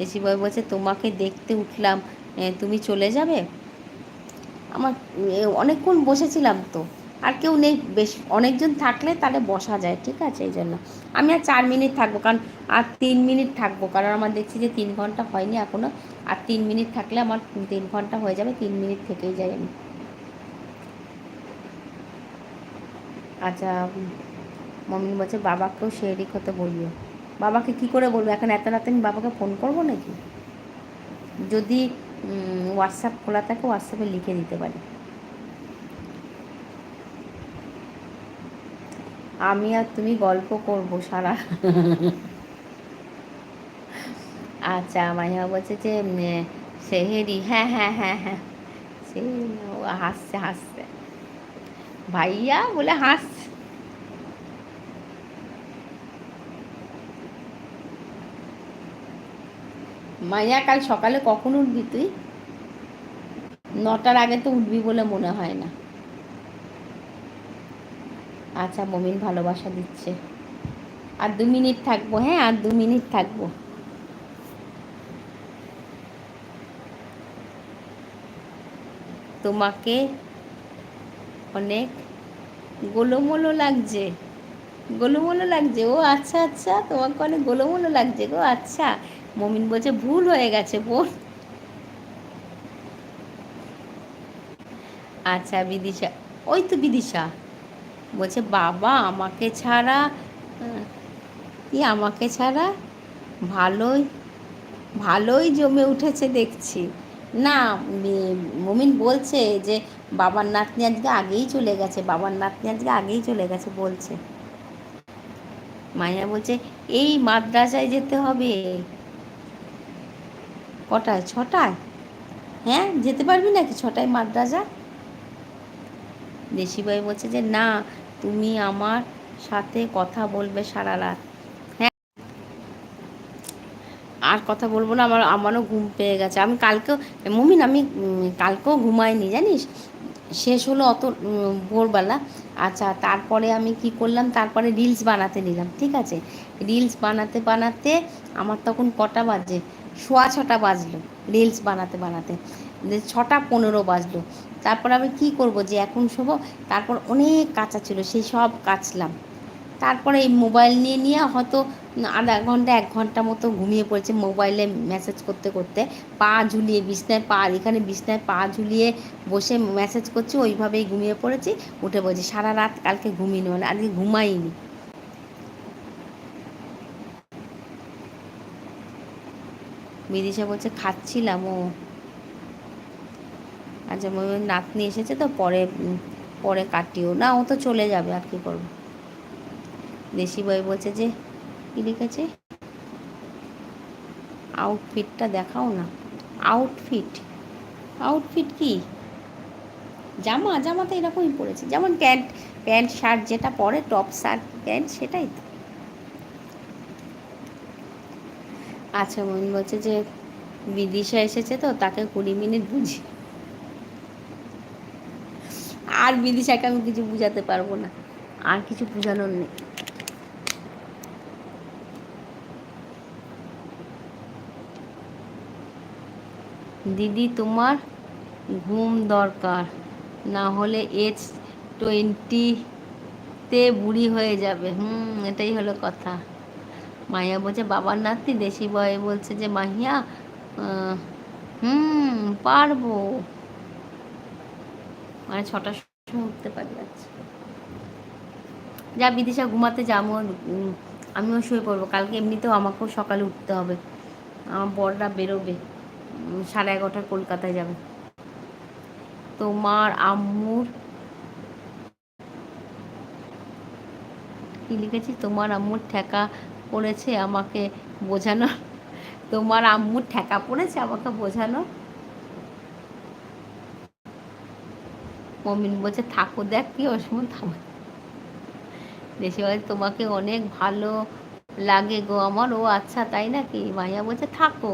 দেশিবাই বলছে, তোমাকে দেখতে উঠলাম তুমি চলে যাবে? আমার অনেকক্ষণ বসেছিলাম তো। আর কেউ নেই, বেশ অনেকজন থাকলে তাহলে বসা যায়, ঠিক আছে, এই জন্য। আমি আর চার মিনিট থাকব, কারণ আর তিন মিনিট থাকব, কারণ আমার দেখছি যে তিন ঘণ্টা হয়নি এখনও আর তিন মিনিট থাকলে আমার তিন ঘণ্টা হয়ে যাবে, তিন মিনিট থেকেই যাই আমি। আচ্ছা মমিন বলছে, বাবাকেও শেয়ারিক হতে বলিও। বাবাকে কি করে বলব? এখন এত রাতে আমি বাবাকে ফোন করব নাকি? যদি হোয়াটসঅ্যাপ খোলা থাকে হোয়াটসঅ্যাপে লিখে দিতে পারি। আমি আর তুমি গল্প করব সারা। আচ্ছা মাইয়া বলছে যে সেহেরি হ্যাঁ হ্যাঁ হ্যাঁ হ্যাঁ। সে হাসছে হাসছে। ভাইয়া বলে হাসছে। মাইয়া, কাল সকালে কখন উঠবি তুই? নটার আগে তো উঠবি বলে মনে হয় না। আচ্ছা মমিন ভালোবাসা দিচ্ছে। আর দু মিনিট থাকব হ্যাঁ আর দু মিনিট থাকব। তোমাকে অনেক গোলোমোলো লাগছে। গোলোমোলো লাগছে। ও আচ্ছা আচ্ছা তোমাকে অনেক গোলোমোলো লাগছে গো আচ্ছা। মমিন বলছে, ভুল হয়ে গেছে বোন আচ্ছা বিদিশা, ওই তো বিদিশা। বলছে, বাবা, আমাকে ছাড়া কি আমাকে ছাড়া? ভালোই ভালোই জমে উঠেছে দেখছি। না মমিন বলছে যে, বাবার নাতনি আজকে আগেই চলে গেছে, বাবার নাতনি আজকে আগেই চলে গেছে, বলছে। মাইয়া বলছে, এই মাদ্রাসায় যেতে হবে। কটায়? ছটায়? হ্যাঁ যেতে পারবি নাকি ছটায় মাদ্রাসা? দেশিবাই বলছে যে, না, তুমি আমার সাথে কথা বলবে সারা রাত। হ্যাঁ। আর কথা বলব না, আমার, আমারও ঘুম পেয়ে গেছে। আমি কালকেও, মুমিন, আমি কালকেও ঘুমাইনি, জানিস? শেষ হলো অত ভোরবেলা। আচ্ছা তারপরে আমি কি করলাম? তারপরে রিলস বানাতে নিলাম, ঠিক আছে? রিলস বানাতে বানাতে আমার তখন কটা বাজে? সোয়া ছটা বাজলো রিলস বানাতে বানাতে। ছটা পনেরো বাজলো। তারপর আমি কি করব যে এখন শোবো? তারপর অনেক কাঁচা ছিল, সেই সব কাচলাম। তারপরে এই মোবাইল নিয়ে নিয়ে হয়তো আধা ঘণ্টা, এক ঘণ্টা মতো ঘুমিয়ে পড়েছে মোবাইলে মেসেজ করতে করতে। পা ঝুলিয়ে, বিছনায় পা, এখানে বিছনায় পা ঝুলিয়ে বসে মেসেজ করছি, ওইভাবেই ঘুমিয়ে পড়েছি। উঠে বলছি, সারা রাত কালকে ঘুমিয়ে মানে আজকে ঘুমাইনি। বিদিশা বলছে, খাচ্ছিলাম ও। আচ্ছা নাতনি এসেছে তো, পরে পরে কাটিও। না, ও তো চলে যাবে, আর কি করব? দেশি বই বলছে যে, কী লিখেছে? আউটফিটটা দেখাও না। আউটফিট আউটফিট কি? জামা জামা তো এরকমই পড়েছে। যেমন প্যান্ট প্যান্ট, শার্ট যেটা পরে, টপ, শার্ট, প্যান্ট, সেটাই তো। আচ্ছা মন বলছে যে, বিদিশা এসেছে তো, তাকে কুড়ি মিনিট বুঝি। আর বিদিশাকে আমি কিছু বুঝাতে পারব না। আর কিছু বুঝানোর নেই। দিদি, তোমার ঘুম দরকার। না হলে এইচ টোয়েন্টিতে বুড়ি হয়ে যাবে। হুম, এটাই হলো কথা। মাইয়া বলছে, বাবার নাতি দেশি বয়ে বলছে যে, মাহিয়া হুম, পারব। মানে ছটার সময় উঠতে পারি আচ্ছা। যা বিদিশা, ঘুমাতে যাব আমিও শুয়ে পড়ব। কালকে এমনিতেও আমাকেও সকালে উঠতে হবে। আমার বররা বেরোবে। সাড়ে এগারোটায় কলকাতায় যাবে। তোমার আম্মুর কি লিখেছি? তোমার আম্মুর ঠেকা পড়েছে আমাকে বোঝানো তোমার আম্মুর ঠেকা পড়েছে আমাকে বোঝানো মমিন বলছে, থাকো দেখ কি অসময় থামা দেশে তোমাকে অনেক ভালো লাগে গো। আমার ও আচ্ছা তাই নাকি? মাইয়া বলছে, থাকো।